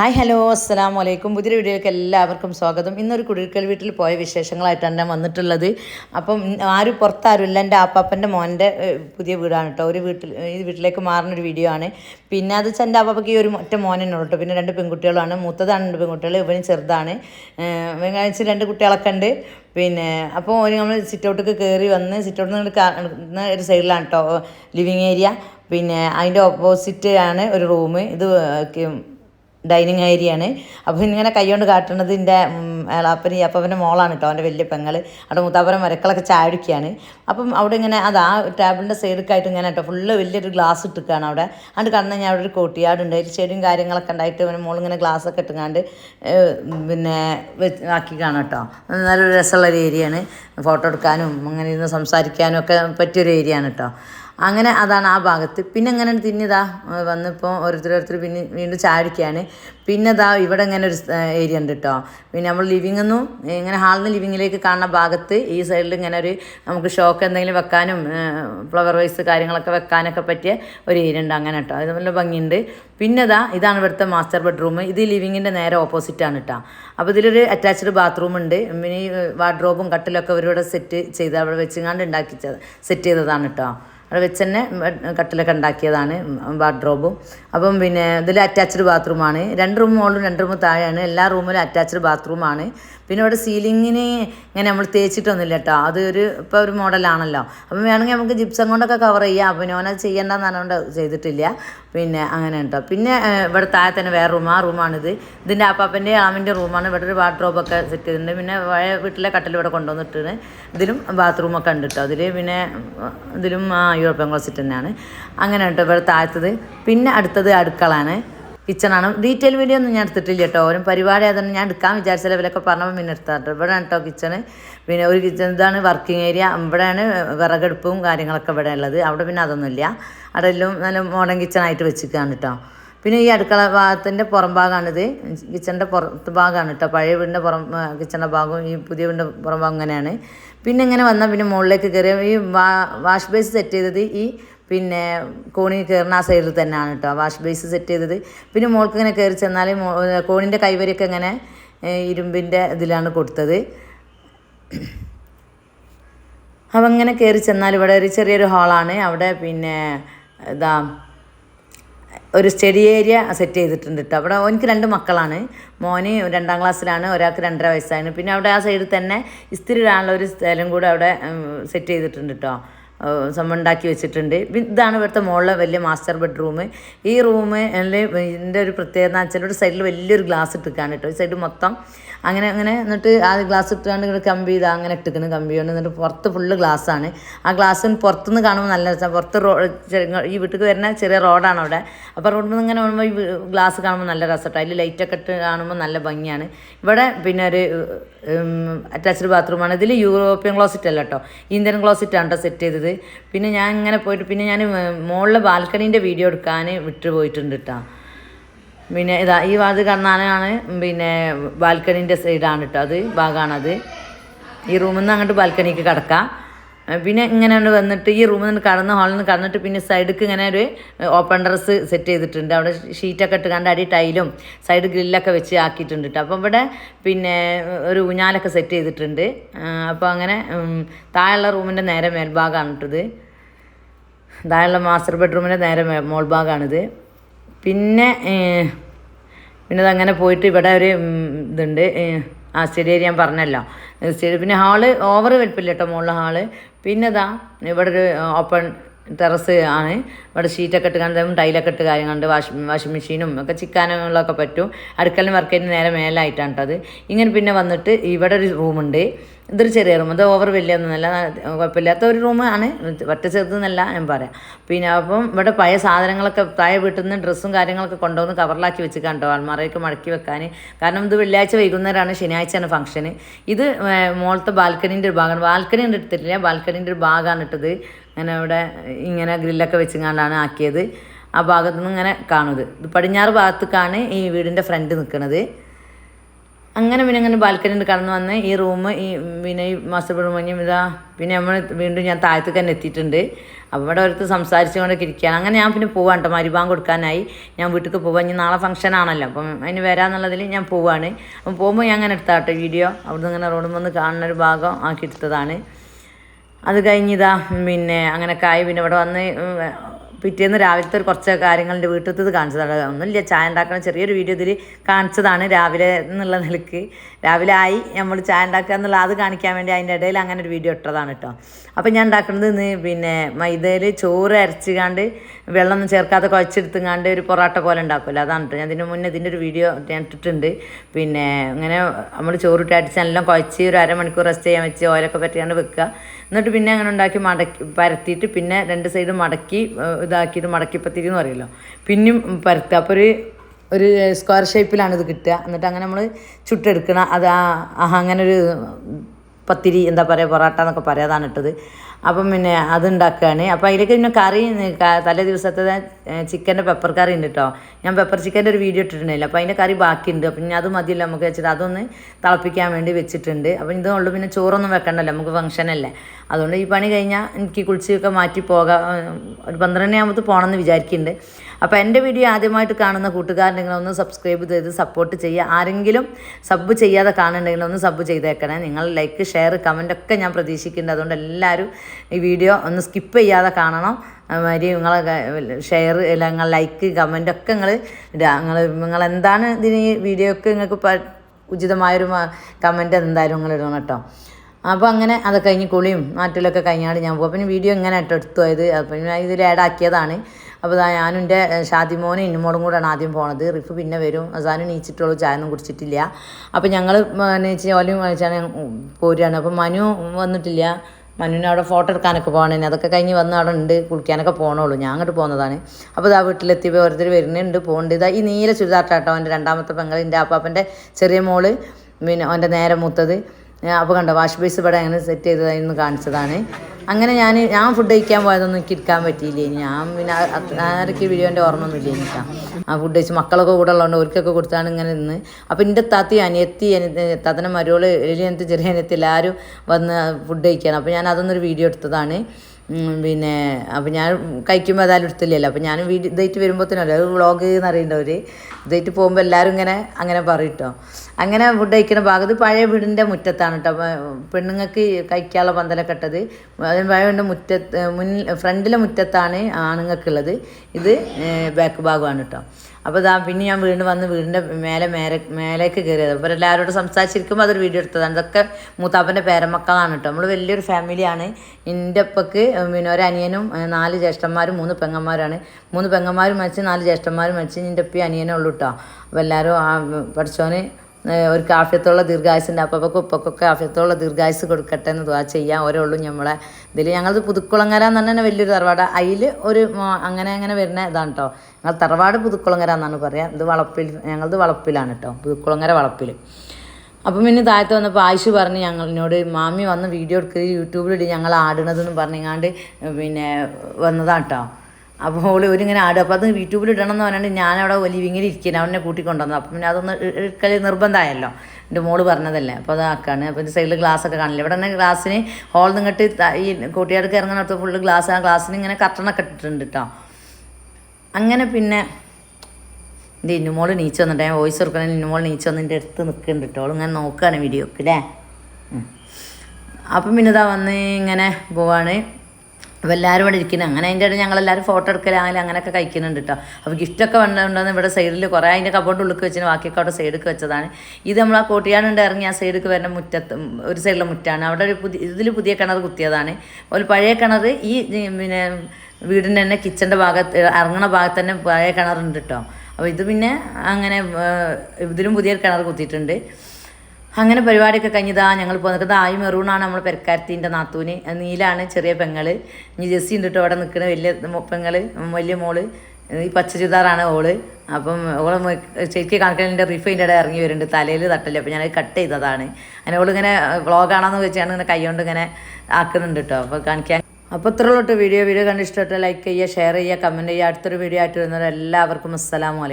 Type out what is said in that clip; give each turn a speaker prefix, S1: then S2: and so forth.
S1: Hi hello അസ്സാം വലൈക്കും പുതിയ വീഡിയോയ്ക്ക് എല്ലാവർക്കും സ്വാഗതം. ഇന്നൊരു കുടിക്കൽ വീട്ടിൽ പോയ വിശേഷങ്ങളായിട്ടാണ് ഞാൻ വന്നിട്ടുള്ളത്. അപ്പം ആരും പുറത്താരുമില്ല. എന്റെ ആപ്പാപ്പന്റെ മോന്റെ പുതിയ വീടാണ് കേട്ടോ. ഒരു വീട്ടിൽ ഈ വീട്ടിലേക്ക് മാറുന്ന ഒരു വീഡിയോ ആണ്. പിന്നെ അത് വെച്ചാൽ എന്റെ ആപ്പാപ്പയ്ക്ക് ഈ ഒരു ഒറ്റ മോനെന്നുള്ളൂ കേട്ടോ. പിന്നെ രണ്ട് പെൺകുട്ടികളാണ്. മൂത്തതാണ് രണ്ട് പെൺകുട്ടികൾ ഇവനും ചെറുതാണ്. വെങ്ങാഴ്ച രണ്ട് കുട്ടികളൊക്കെ ഉണ്ട്. പിന്നെ അപ്പോൾ ഒരു നമ്മൾ സിറ്റൗട്ടൊക്കെ കയറി വന്ന് സിറ്റൗട്ട് നിങ്ങൾ കാണുന്ന ഒരു സൈഡിലാണ് കേട്ടോ ലിവിങ് ഏരിയ. പിന്നെ അതിന്റെ ഓപ്പോസിറ്റ് ആണ് ഒരു റൂം ഇത് ഡൈനിങ് ഏരിയയാണ്. അപ്പോൾ ഇങ്ങനെ കൈകൊണ്ട് കാട്ടുന്നത് എന്റെ എളാപ്പനി അപ്പവന്റെ മോളാണ് കേട്ടോ അവന്റെ വലിയ പെങ്ങൾ അവിടെ മുത്താപ്പുരം മരക്കളൊക്കെ ചാടിക്കുകയാണ് അപ്പം അവിടെ ഇങ്ങനെ അത് ആ ടേബിളിന്റെ സൈഡിലേക്കായിട്ട് ഇങ്ങനെ കേട്ടോ ഫുള്ള് വലിയൊരു ഗ്ലാസ് ഇട്ടിക്കുകയാണ് അവിടെ. അതുകൊണ്ട് കണ്ടു കഴിഞ്ഞാൽ അവിടെ ഒരു കോട്ടിയാടുണ്ട്. അതിൽ ചെടിയും കാര്യങ്ങളൊക്കെ ഉണ്ടായിട്ട് അവന്റെ മോളിങ്ങനെ ഗ്ലാസ് ഒക്കെ ഇട്ടുങ്ങാണ്ട് ഏഹ്, പിന്നെ ആക്കി കാണാം കേട്ടോ നല്ലൊരു രസമുള്ളൊരു ഏരിയയാണ്. ഫോട്ടോ എടുക്കാനും അങ്ങനെ ഇരുന്ന് സംസാരിക്കാനും ഒക്കെ പറ്റിയൊരു ഏരിയയാണ് കേട്ടോ അങ്ങനെ അതാണ് ആ ഭാഗത്ത്. പിന്നെ എങ്ങനെ തിന്നിതാ വന്നിപ്പോൾ ഓരോരുത്തർ പിന്നെ വീണ്ടും ചാടിക്കുകയാണ് പിന്നെ ഇതാ ഇവിടെ ഇങ്ങനെ ഒരു ഏരിയ ഉണ്ട് കേട്ടോ പിന്നെ നമ്മൾ ലിവിംഗ് ഒന്നും ഇങ്ങനെ ഹാളിൽ നിന്ന് ലിവിങ്ങിലേക്ക് കാണുന്ന ഭാഗത്ത് ഈ സൈഡിൽ ഇങ്ങനെ ഒരു നമുക്ക് ഷോക്ക് എന്തെങ്കിലും വെക്കാനും ഫ്ലവർ വൈസ് കാര്യങ്ങളൊക്കെ വെക്കാനൊക്കെ പറ്റിയ ഒരു ഏരിയ ഉണ്ട് അങ്ങനെ കേട്ടോ അത് നല്ല ഭംഗിയുണ്ട്. പിന്നെ ഇതാ ഇതാണ് ഇവിടുത്തെ മാസ്റ്റർ ബെഡ്റൂം ഇത് ലിവിങ്ങിന്റെ നേരെ ഓപ്പോസിറ്റ് ആണ് കേട്ടോ അപ്പോൾ ഇതിലൊരു അറ്റാച്ച്ഡ് ബാത്റൂം ഉണ്ട്. പിന്നെ വാർഡ്രോബും കട്ടിലൊക്കെ അവരിവിടെ സെറ്റ് ചെയ്ത് അവിടെ വെച്ചുങ്ങാണ്ട് ഉണ്ടാക്കി സെറ്റ് ചെയ്തതാണ് കേട്ടോ അവിടെ വെച്ച് തന്നെ കട്ടിലൊക്കെ ഉണ്ടാക്കിയതാണ് വാർഡ്രോബും അപ്പം പിന്നെ ഇതിൽ അറ്റാച്ച്ഡ് ബാത്റൂമാണ്. രണ്ട് റൂം മുകളിലും രണ്ട് റൂം താഴെയാണ്. എല്ലാ റൂമിലും അറ്റാച്ച്ഡ് ബാത്റൂമാണ്. പിന്നെ ഇവിടെ സീലിങ്ങിന് ഇങ്ങനെ നമ്മൾ തേച്ചിട്ടൊന്നുമില്ല കേട്ടോ. അത് ഒരു ഇപ്പോൾ ഒരു മോഡലാണല്ലോ അപ്പം വേണമെങ്കിൽ നമുക്ക് ജിപ്സം കൊണ്ടൊക്കെ കവർ ചെയ്യാം. അപ്പം ഞാനത് ചെയ്യേണ്ടെന്ന് പറഞ്ഞുകൊണ്ട് ചെയ്തിട്ടില്ല. പിന്നെ അങ്ങനെ കേട്ടോ. പിന്നെ ഇവിടെ താഴെ തന്നെ വേറെ റൂം ആ റൂമാണിത് ഇതിന്റെ ആപ്പാപ്പന്റെ ആമിന്റെ റൂമാണ് ഇവിടെ ഒരു വാർഡ്രോബൊക്കെ സെറ്റ് ചെയ്തിട്ടുണ്ട്. പിന്നെ പഴയ വീട്ടിലെ കട്ടിൽ ഇവിടെ കൊണ്ടുവന്നിട്ടുണ്ട്. ഇതിലും ബാത്റൂമൊക്കെ ഉണ്ട് കേട്ടോ. അതിൽ പിന്നെ ഇതിലും ആ യൂറോപ്യൻ ക്ലോസറ്റ് തന്നെയാണ്. അങ്ങനെ കേട്ടോ ഇവിടെ താഴ്ത്തത്. പിന്നെ അടുത്തത് അടുക്കളാണ് കിച്ചണാണ്. ഡീറ്റെയിൽ വീഡിയോ ഒന്നും ഞാൻ എടുത്തിട്ടില്ല കേട്ടോ. ഒരു പരിപാടി അതൊന്നും ഞാൻ എടുക്കാൻ വിചാരിച്ച ലെവലൊക്കെ പറഞ്ഞപ്പോൾ പിന്നെ എടുത്താട്ടോ. ഇവിടെയാണ് കേട്ടോ കിച്ചണ്. പിന്നെ ഒരു കിച്ചൺ ഇതാണ് വർക്കിംഗ് ഏരിയ. ഇവിടെയാണ് വിറകെടുപ്പും കാര്യങ്ങളൊക്കെ ഇവിടെ ഉള്ളത്. അവിടെ പിന്നെ അതൊന്നുമില്ല. അവിടെ എല്ലാം നല്ല മോഡേൺ കിച്ചണായിട്ട് വെച്ചിരിക്കുകയാണ് കേട്ടോ. പിന്നെ ഈ അടുക്കള ഭാഗത്തിന്റെ പുറം ഭാഗമാണിത്. കിച്ചണിന്റെ പുറത്ത് ഭാഗമാണ് കേട്ടോ. പഴയ വീടിന്റെ പുറം കിച്ചണിന്റെ ഭാഗവും ഈ പുതിയ വീടിന്റെ പുറം ഭാഗം ഇങ്ങനെയാണ്. പിന്നെ ഇങ്ങനെ വന്നാൽ പിന്നെ മുകളിലേക്ക് കയറി ഈ വാ വാഷ് ബേസ് സെറ്റ് ചെയ്തത് ഈ പിന്നെ കോണി കയറുന്ന ആ സൈഡിൽ തന്നെയാണ് കേട്ടോ വാഷ് ബേസ് സെറ്റ് ചെയ്തത്. പിന്നെ മോൾക്ക് ഇങ്ങനെ കയറി ചെന്നാൽ കോണിന്റെ കൈവരിയൊക്കെ ഇങ്ങനെ ഇരുമ്പിന്റെ ഇതിലാണ് കൊടുത്തത്. അപ്പം ഇങ്ങനെ കയറി ചെന്നാൽ ഇവിടെ ഒരു ചെറിയൊരു ഹാളാണ് അവിടെ പിന്നെ ഇതാ ഒരു സ്റ്റഡി ഏരിയ സെറ്റ് ചെയ്തിട്ടുണ്ട് കേട്ടോ അവിടെ എനിക്ക് രണ്ട് മക്കളാണ്. മോന് രണ്ടാം ക്ലാസ്സിലാണ് ഒരാൾക്ക് രണ്ടര വയസ്സാണ്. പിന്നെ അവിടെ ആ സൈഡിൽ തന്നെ ഇസ്തിരി ഇടാനുള്ള ഒരു സ്ഥലം കൂടെ അവിടെ സെറ്റ് ചെയ്തിട്ടുണ്ട് കേട്ടോ ഉണ്ടാക്കി വെച്ചിട്ടുണ്ട്. ഇതാണ് ഇവിടുത്തെ മുകളിലെ വലിയ മാസ്റ്റർ ബെഡ്റൂം ഈ റൂം ഇതിന്റെ ഒരു പ്രത്യേകത വെച്ചാൽ ഒരു സൈഡിൽ വലിയൊരു ഗ്ലാസ് ഇട്ടിക്കാണ് കേട്ടോ. ഈ സൈഡ് മൊത്തം അങ്ങനെ അങ്ങനെ എന്നിട്ട് ആ ഗ്ലാസ് ഇട്ടാണ്ട് ഇങ്ങനെ കമ്പി ഇതാ അങ്ങനെ ഇട്ടിക്കുന്നു കമ്പി കൊണ്ട്. എന്നിട്ട് പുറത്ത് ഫുള്ള് ഗ്ലാസ്സാണ് ആ ഗ്ലാസ് പുറത്തുനിന്ന് കാണുമ്പോൾ നല്ല രസമാണ് പുറത്ത് റോഡ് ഈ വീട്ടിൽ വരുന്ന ചെറിയ റോഡാണ് അവിടെ. അപ്പോൾ റോഡിൽ നിന്ന് ഇങ്ങനെ വരുമ്പോൾ ഈ ഗ്ലാസ് കാണുമ്പോൾ നല്ല രസമാണ് അതിൽ ലൈറ്റൊക്കെ ഇട്ട് കാണുമ്പോൾ നല്ല ഭംഗിയാണ്. ഇവിടെ പിന്നെ ഒരു അറ്റാച്ച്ഡ് ബാത്റൂമാണ് ഇതിൽ യൂറോപ്യൻ ക്ലോസറ്റ് അല്ല കേട്ടോ ഇന്ത്യൻ ക്ലോസറ്റ് കേട്ടോ സെറ്റ് ചെയ്തത്. പിന്നെ ഞാൻ ഇങ്ങനെ പോയിട്ട് പിന്നെ ഞാൻ മുകളിലെ ബാൽക്കണീന്റെ വീഡിയോ എടുക്കാൻ വിട്ടു പോയിട്ടുണ്ട് കേട്ടോ പിന്നെ ഇതാ ഈ വാത് കണ്ണാനാണ് പിന്നെ ബാൽക്കണീന്റെ സൈഡാണ് കേട്ടോ അത് ഭാഗമാണത് ഈ റൂമിൽ നിന്ന് അങ്ങോട്ട് ബാൽക്കണിക്ക് കിടക്കാം. പിന്നെ ഇങ്ങനെ വന്നിട്ട് ഈ റൂമിൽ നിന്ന് കടന്ന് ഹാളിൽ നിന്ന് കടന്നിട്ട് പിന്നെ സൈഡിക്ക് ഇങ്ങനെ ഒരു ഓപ്പൺ ഡ്രസ്സ് സെറ്റ് ചെയ്തിട്ടുണ്ട്. അവിടെ ഷീറ്റൊക്കെ ഇട്ട് കണ്ട് അടി ടൈലും സൈഡ് ഗ്രില്ലൊക്കെ വെച്ച് ആക്കിയിട്ടുണ്ട് കേട്ടോ അപ്പം ഇവിടെ പിന്നെ ഒരു ഊഞ്ഞാലൊക്കെ സെറ്റ് ചെയ്തിട്ടുണ്ട്. അപ്പോൾ അങ്ങനെ താഴെയുള്ള റൂമിന്റെ നേരെ മേൽഭാഗമാണ് കേട്ടത് താഴെയുള്ള മാസ്റ്റർ ബെഡ്റൂമിന്റെ നേരെ മോൾ ഭാഗമാണിത് പിന്നെ പിന്നെ അതങ്ങനെ പോയിട്ട് ഇവിടെ ഒരു ഇതുണ്ട്. ആ സ്റ്റഡി ഏരിയ ഞാൻ പറഞ്ഞല്ലോ. സ്റ്റഡി പിന്നെ ഹാൾ ഓവർ വലിപ്പില്ല കേട്ടോ മുകളിലെ ഹാൾ പിന്നെ ഇതാ ഇവിടെ ഒരു ഓപ്പൺ ടെറസ് ആണ്. ഇവിടെ ഷീറ്റൊക്കെ ഇട്ട് കണ്ടും ടൈലൊക്കെ ഇട്ട് കാര്യങ്ങളുണ്ട് കണ്ട് വാഷിംഗ് മെഷീനും ഒക്കെ ചിക്കാനുള്ളതൊക്കെ പറ്റും. അടുക്കളയും വർക്ക് ചെയ്യുന്ന നേരെ മേലായിട്ടാണ് കേട്ടോ അത് ഇങ്ങനെ പിന്നെ വന്നിട്ട് ഇവിടെ ഒരു റൂമുണ്ട് ഇതൊരു ചെറിയ റൂം അത് ഓവർ വലിയൊന്നുമല്ല കുഴപ്പമില്ലാത്ത ഒരു റൂമാണ് ഒറ്റ ചെറുതെന്നല്ല ഞാൻ പറയാം. പിന്നെ അപ്പം ഇവിടെ പഴയ സാധനങ്ങളൊക്കെ താഴെ വീട്ടിൽ നിന്ന് ഡ്രസ്സും കാര്യങ്ങളൊക്കെ കൊണ്ടുവന്ന് കവറിലാക്കി വെച്ച് കണ്ടോ അൽമാറയൊക്കെ മടക്കി വെക്കാൻ. കാരണം ഇത് വെള്ളിയാഴ്ച വൈകുന്നേരമാണ് ശനിയാഴ്ചയാണ് ഫംഗ്ഷന് ഇത് മോളത്തെ ബാൽക്കണീന്റെ ഒരു ഭാഗമാണ്. ബാൽക്കണി എടുത്തിട്ടില്ല. ബാൽക്കണീന്റെ ഒരു ഭാഗമാണ് ഇട്ടത്. അങ്ങനെ ഇവിടെ ഇങ്ങനെ ഗ്രില്ലൊക്കെ വെച്ചുകൊണ്ടാണ് ആക്കിയത്. ആ ഭാഗത്തു നിന്ന് ഇങ്ങനെ കാണുന്നത്. ഇത് പടിഞ്ഞാറ് ഭാഗത്തേക്കാണ് ഈ വീടിന്റെ ഫ്രണ്ട് നിൽക്കുന്നത് അങ്ങനെ പിന്നെ അങ്ങനെ ബാൽക്കണിയിൽ കടന്നു വന്ന് ഈ റൂം ഈ പിന്നെ ഈ മാസ്റ്റർ ബെഡ്റൂം കഴിഞ്ഞ് ഇതാ പിന്നെ നമ്മൾ വീണ്ടും ഞാൻ താഴത്തേക്ക് തന്നെ എത്തിയിട്ടുണ്ട്. അപ്പോൾ ഇവിടെ ഒരുത്ത് സംസാരിച്ചുകൊണ്ടൊക്കെ ഇരിക്കുകയാണ്. അങ്ങനെ ഞാൻ പിന്നെ പോവാണ് കേട്ടോ. മരുഭാഗം കൊടുക്കാനായി. ഞാൻ വീട്ടിലേക്ക് പോവാൻ ഇനി നാളെ ഫംഗ്ഷൻ ആണല്ലോ. അപ്പം അതിന് വരാമെന്നുള്ളതിൽ ഞാൻ പോവാണ്. അപ്പം പോകുമ്പോൾ ഞാൻ അങ്ങനെ എടുത്താട്ടെ വീഡിയോ. അവിടുന്ന് ഇങ്ങനെ റോഡും വന്ന് കാണുന്ന ഒരു ഭാഗം ആക്കി എടുത്തതാണ്. അത് കഴിഞ്ഞിതാ പിന്നെ അങ്ങനെ കായ് പിന്നെ ഇവിടെ വന്ന് പിറ്റേന്ന് രാവിലത്തെ ഒരു കുറച്ച് കാര്യങ്ങൾ എന്റെ വീട്ടിലത്തത് കാണിച്ചതാണ്. ഒന്നുമില്ല ചായ ഉണ്ടാക്കുന്ന ചെറിയൊരു വീഡിയോ ഇതിൽ കാണിച്ചതാണ് രാവിലെ എന്നുള്ള നിലയ്ക്ക്. രാവിലെ ആയി നമ്മൾ ചായ ഉണ്ടാക്കുക എന്നുള്ള അത് കാണിക്കാൻ വേണ്ടി അതിന്റെ ഇടയിൽ അങ്ങനെ ഒരു വീഡിയോ ഇട്ടതാണ് കേട്ടോ അപ്പോൾ ഞാൻ ഉണ്ടാക്കുന്നത് ഇന്ന് പിന്നെ മൈദയിൽ ചോറ് അരച്ചുകാണ്ട് വെള്ളമൊന്നും ചേർക്കാതെ കുഴച്ചെടുത്തുങ്ങാണ്ട് ഒരു പൊറോട്ട പോലെ ഉണ്ടാക്കുമല്ലോ അതാണ് കേട്ടോ ഞാൻ ഇതിന് മുന്നേ ഇതിന്റെ ഒരു വീഡിയോ ഞാൻ ഇട്ടിട്ടുണ്ട്. പിന്നെ അങ്ങനെ നമ്മൾ ചോറിട്ട് അടിച്ച് എല്ലാം കുഴച്ച് ഒരു അരമണിക്കൂർ റെസ്റ്റ് ചെയ്യാൻ വെച്ച് ഓരൊക്കെ പറ്റിയാണ്ട് വെക്കുക. എന്നിട്ട് പിന്നെ അങ്ങനെ ഉണ്ടാക്കി മടക്കി പരത്തിയിട്ട് പിന്നെ രണ്ട് സൈഡ് മടക്കി ഇതാക്കിയിട്ട് മടക്കിപ്പത്തിരി എന്ന് പറയുമല്ലോ പിന്നെയും പരത്തുക അപ്പോൾ ഒരു ഒരു സ്ക്വയർ ഷേപ്പിലാണ് ഇത് കിട്ടുക. എന്നിട്ട് അങ്ങനെ നമ്മൾ ചുട്ടെടുക്കണം അത് അങ്ങനെ ഒരു പത്തിരി എന്താ പറയുക പൊറോട്ട എന്നൊക്കെ പറയാതാണ് ഇട്ടത്. അപ്പം പിന്നെ അത് ഉണ്ടാക്കുകയാണ് അപ്പോൾ അതിലേക്ക് പിന്നെ കറി തലേ ദിവസത്തെ ചിക്കന്റെ പെപ്പർ കറി ഉണ്ട് കേട്ടോ ഞാൻ പെപ്പർ ചിക്കന്റെ ഒരു വീഡിയോ ഇട്ടിട്ടുണ്ടായില്ല. അപ്പോൾ അതിന്റെ കറി ബാക്കിയുണ്ട്. അപ്പം ഇനി അത് മതിയല്ലോ നമുക്ക് വെച്ചിട്ട്. അതൊന്ന് തിളപ്പിക്കാൻ വേണ്ടി വെച്ചിട്ടുണ്ട്. അപ്പം ഇതുള്ളൂ പിന്നെ ചോറൊന്നും വെക്കണ്ടല്ലോ. നമുക്ക് ഫംഗ്ഷനല്ലേ അതുകൊണ്ട് ഈ പണി കഴിഞ്ഞാൽ എനിക്ക് കുളിച്ചൊക്കെ മാറ്റി പോകാം. ഒരു പന്ത്രണ്ട് ആകുമ്പോൾ പോകണമെന്ന് വിചാരിക്കുന്നുണ്ട്. അപ്പോൾ എന്റെ വീഡിയോ ആദ്യമായിട്ട് കാണുന്ന കൂട്ടുകാരുണ്ടെങ്കിൽ ഒന്ന് സബ്സ്ക്രൈബ് ചെയ്ത് സപ്പോർട്ട് ചെയ്യുക. ആരെങ്കിലും സബ് ചെയ്യാതെ കാണുന്നുണ്ടെങ്കിൽ ഒന്ന് സബ് ചെയ്തേക്കണേ. നിങ്ങൾ ലൈക്ക് ഷെയർ കമന്റ് ഒക്കെ ഞാൻ പ്രതീക്ഷിക്കുന്നുണ്ട്. അതുകൊണ്ട് എല്ലാവരും ഈ വീഡിയോ ഒന്ന് സ്കിപ്പ് ചെയ്യാതെ കാണണം. അതുമാതിരി നിങ്ങൾ ഷെയർ അല്ല നിങ്ങൾ ലൈക്ക് കമന്റ് ഒക്കെ നിങ്ങൾ നിങ്ങൾ നിങ്ങൾ എന്താണ് ഇതിന് ഈ വീഡിയോക്ക് നിങ്ങൾക്ക് ഉചിതമായൊരു കമന്റ് എന്തായാലും നിങ്ങൾ ഇടണം കേട്ടോ. അപ്പോൾ അങ്ങനെ അത് കഴിഞ്ഞ് കുളിയും നാട്ടിലൊക്കെ കഴിഞ്ഞാണ്ട് ഞാൻ പോകും പിന്നെ വീഡിയോ ഇങ്ങനെ ആയിട്ട് എടുത്തു പോയത്. അപ്പം ഇതിൽ ഇതിൽ ആഡാക്കിയതാണ് അപ്പോൾ ഇതാ ഞാനും എന്റെ ഷാദിമോനും ഇന്നുമോളും കൂടെയാണ് ആദ്യം പോണത്. റിഫ് പിന്നെ വരും. അസാനും നീച്ചിട്ടുള്ളൂ ചായ ഒന്നും കുടിച്ചിട്ടില്ല അപ്പോൾ ഞങ്ങൾ ഓലയും കഴിച്ചാണ് പോരുകയാണ് അപ്പോൾ മനു വന്നിട്ടില്ല. മനുവിനെ അവിടെ ഫോട്ടോ എടുക്കാനൊക്കെ പോകണേ അതൊക്കെ കഴിഞ്ഞ് വന്ന് അവിടെ ഉണ്ട്. കുളിക്കാനൊക്കെ പോകണുള്ളൂ ഞാൻ അങ്ങോട്ട് പോകുന്നതാണ് അപ്പോൾ ഇതാ വീട്ടിലെത്തി. ഓരോരുത്തർ വരുന്നുണ്ട് പോകുന്നുണ്ട് ഇതാ ഈ നീല ചുരിദാർട്ടാട്ടോ എന്റെ രണ്ടാമത്തെ പെങ്ങൾ എന്റെ അപ്പാപ്പന്റെ ചെറിയ മോൾ. പിന്നെ അവന്റെ നേരെ മൂത്തത്. അപ്പോൾ കണ്ടോ വാഷ് ബേസ് ഇവിടെ അങ്ങനെ സെറ്റ് ചെയ്തതായിരുന്നു കാണിച്ചതാണ്. അങ്ങനെ ഞാൻ ഞാൻ ഫുഡ് കഴിക്കാൻ പോയതൊന്നും എനിക്ക് ഇരിക്കാൻ പറ്റിയില്ലേ ഞാൻ പിന്നെ ആരൊക്കെ വീഡിയോന്റെ ഓർമ്മയൊന്നുമില്ല എനിക്കാ ആ ഫുഡ് കഴിച്ച് മക്കളൊക്കെ കൂടെ ഉള്ളതുകൊണ്ട് അവർക്കൊക്കെ കൊടുത്താണ് ഇങ്ങനെ നിന്ന്. അപ്പോൾ എന്റെ താത്തി അനിയത്തി തതന മരോൾ എലിയനത്ത് ചെറിയ അനിയത്തി എല്ലാവരും വന്ന് ഫുഡ് കഴിക്കുകയാണ് അപ്പോൾ ഞാൻ അതൊന്നൊരു വീഡിയോ എടുത്തതാണ്. പിന്നെ അപ്പോൾ ഞാൻ കഴിക്കുമ്പോൾ അതാലും എടുത്തില്ലല്ലോ. അപ്പോൾ ഞാൻ വീഡിയോ ഇതായിട്ട് വരുമ്പോഴത്തേനല്ലോ അത് വ്ളോഗ് എന്ന് അറിയേണ്ടവർ ഇതായിട്ട് പോകുമ്പോൾ എല്ലാവരും ഇങ്ങനെ അങ്ങനെ പറയും കേട്ടോ അങ്ങനെ ഫുഡ് കഴിക്കുന്ന ഭാഗത്ത് പഴയ വീടിന്റെ മുറ്റത്താണ് കേട്ടോ പെണ്ണുങ്ങൾക്ക് കഴിക്കാനുള്ള പന്തലൊക്കെ ഇട്ടത്. അതിന് പഴയ വീടിന്റെ മുറ്റത്ത് മുൻ ഫ്രണ്ടിലെ മുറ്റത്താണ് ആണുങ്ങൾക്കുള്ളത്. ഇത് ബാക്ക് ഭാഗമാണ് കേട്ടോ അപ്പോൾ ഇതാ പിന്നെ ഞാൻ വീണ്ടും വന്ന് വീടിന്റെ മേലെ മേലെ മേലേക്ക് കയറിയത്. അപ്പോൾ എല്ലാവരോടും സംസാരിച്ചിരിക്കുമ്പോൾ അതൊരു വീഡിയോ എടുത്തതാണ്. ഇതൊക്കെ മൂത്താപ്പന്റെ പേരമക്കളാണ് കേട്ടോ നമ്മൾ വലിയൊരു ഫാമിലിയാണ് എന്റെ അപ്പക്ക് പിന്നെ ഒരു അനിയനും നാല് ജ്യേഷ്ഠന്മാരും മൂന്ന് പെങ്ങന്മാരാണ്. മൂന്ന് പെങ്ങന്മാരും മരിച്ച് നാല് ജ്യേഷ്ഠന്മാരും മരിച്ച് എന്റെ അപ്പി അനിയനേ ഉള്ളൂ കേട്ടോ അപ്പോൾ എല്ലാവരും ആ പഠിച്ചോന് ഒരു കാഫ്യത്തോളം ദീർഘായുസിന്റെ അപ്പക്ക് ഉപ്പക്കൊക്കെ കാഫ്യത്തോളം ദീർഘായുസ് കൊടുക്കട്ടെ എന്ന് ദുവാ ചെയ്യാം ഓരോ ഉള്ളൂ നമ്മളെ ഇതിൽ ഞങ്ങളത് പുതുക്കുളങ്ങര എന്ന് തന്നെ വലിയൊരു തറവാട്. അതിൽ ഒരു അങ്ങനെ അങ്ങനെ വരുന്ന ഇതാണ് കേട്ടോ ഞങ്ങൾ തറവാട് പുതുക്കുളങ്ങര എന്നാണ് പറയുക ഇത് വളപ്പിൽ ഞങ്ങളത് വളപ്പിലാണ് കേട്ടോ പുതുക്കുളങ്ങര വളപ്പിൽ അപ്പം പിന്നെ താഴത്ത് വന്നപ്പോൾ ആയിഷ് പറഞ്ഞ് ഞങ്ങളിനോട് മാമി വന്ന് വീഡിയോ എടുക്കുക യൂട്യൂബിലിട്ട് ഞങ്ങൾ ആടണതെന്ന് പറഞ്ഞങ്ങാണ്ട് പിന്നെ വന്നതാണ് കേട്ടോ അപ്പോൾ അവൾ ഇവരിങ്ങനെ ആടും. അപ്പോൾ അത് യൂട്യൂബിൽ ഇടണം എന്ന് പറഞ്ഞിട്ട് ഞാനവിടെ ഒലിവിങ്ങനെ ഇരിക്കുന്നത് അവനെ കൂട്ടിക്കൊണ്ടുവന്നു. അപ്പം പിന്നെ അതൊന്ന് എടുക്കൽ നിർബന്ധമായല്ലോ. എന്റെ മോൾ പറഞ്ഞതല്ലേ. അപ്പോൾ അത് ആക്കാണ്. അപ്പോൾ ഇതിന്റെ സൈഡിൽ ഗ്ലാസ് ഒക്കെ കാണില്ല. ഇവിടെ തന്നെ ഗ്ലാസ്സിന് ഹോൾ നിന്നിട്ട് ഈ കൂട്ടിയാടക്ക് ഇറങ്ങുന്നിടത്ത് ഫുള്ള് ഗ്ലാസ് ആ ഗ്ലാസ്സിന് ഇങ്ങനെ കട്ടണൊക്കെ ഇട്ടിട്ടുണ്ട് കേട്ടോ അങ്ങനെ പിന്നെ എന്റെ ഇന്നുമോൾ നീച്ച് വന്നിട്ട് ഞാൻ വോയിസ് കൊടുക്കണേ. ഇന്നുമോൾ നീച്ച് വന്ന് എന്റെ അടുത്ത് നിൽക്കുന്നുണ്ട് കേട്ടോ ഇങ്ങനെ നോക്കുകയാണ് വീഡിയോക്ക് അല്ലേ. അപ്പം പിന്നെ ഇതാ വന്ന് ഇങ്ങനെ പോവാണ്. അപ്പോൾ എല്ലാവരും ഇവിടെ ഇരിക്കുന്നത് അങ്ങനെ അതിന്റെ ഇടയിൽ ഞങ്ങളെല്ലാവരും ഫോട്ടോ എടുക്കലാണെങ്കിലും അങ്ങനെയൊക്കെ കഴിക്കുന്നുണ്ട് കേട്ടോ അപ്പോൾ ഗിഫ്റ്റൊക്കെ വന്നിട്ടുണ്ടെന്ന് ഇവിടെ സൈഡിൽ കുറേ അതിന്റെ കബോർഡ് ഉള്ളിൽ വെച്ചിന് ബാക്കിയൊക്കെ അവിടെ സൈഡിൽ വെച്ചതാണ്. ഇത് നമ്മൾ ആ കോട്ടിയാനുണ്ട് ഇറങ്ങി ആ സൈഡിൽ വരുന്ന മുറ്റത്ത് ഒരു സൈഡിലെ മുറ്റാണ്. അവിടെ ഒരു പുതിയ ഇതിൽ പുതിയ കിണർ കുത്തിയതാണ്. ഒരു പഴയ കിണർ ഈ പിന്നെ വീടിന്റെ തന്നെ കിച്ചന്റെ ഭാഗത്ത് ഇറങ്ങണ ഭാഗത്ത് തന്നെ പഴയ കിണറുണ്ട് കേട്ടോ അപ്പോൾ ഇത് പിന്നെ അങ്ങനെ ഇതിലും പുതിയൊരു കിണർ കുത്തിയിട്ടുണ്ട്. അങ്ങനെ പരിപാടിയൊക്കെ കഴിഞ്ഞതാ ഞങ്ങൾ പോകുന്നത് ആയി മെറൂണാണ് നമ്മൾ പെരക്കാരത്തിന്റെ നാത്തൂന്. നീലാണ് ചെറിയ പെങ്ങൾ. ഇനി ജെസ്സി ഉണ്ട് അവിടെ നിൽക്കുന്ന വലിയ പെങ്ങൾ വലിയ മോൾ. ഈ പച്ച ചുരിദാറാണ് ഓൾ. അപ്പം ഓളെ ശരിക്കും കണക്കിന്റെ റിഫൈന്റെ ഇടയിൽ ഇറങ്ങി വരുന്നുണ്ട്. തലയിൽ തട്ടല്ലേ അപ്പം ഞാനത് കട്ട് ചെയ്തതാണ്. അങ്ങനെ ഓളിങ്ങനെ വ്ളോഗാണെന്ന് വെച്ചാണ് ഇങ്ങനെ കൈകൊണ്ട് ഇങ്ങനെ ആക്കുന്നുണ്ട് കേട്ടോ. അപ്പോൾ കാണിക്കാൻ അപ്പോൾ ഇത്രയുള്ളൂ വീഡിയോ. വീഡിയോ കണ്ട് ഇഷ്ടപ്പെട്ട ലൈക്ക് ചെയ്യുക ഷെയർ ചെയ്യുക കമന്റ് ചെയ്യുക. അടുത്തൊരു വീഡിയോ ആയിട്ട് വരുന്നവർ എല്ലാവർക്കും അസ്സലാമു അലൈക്കും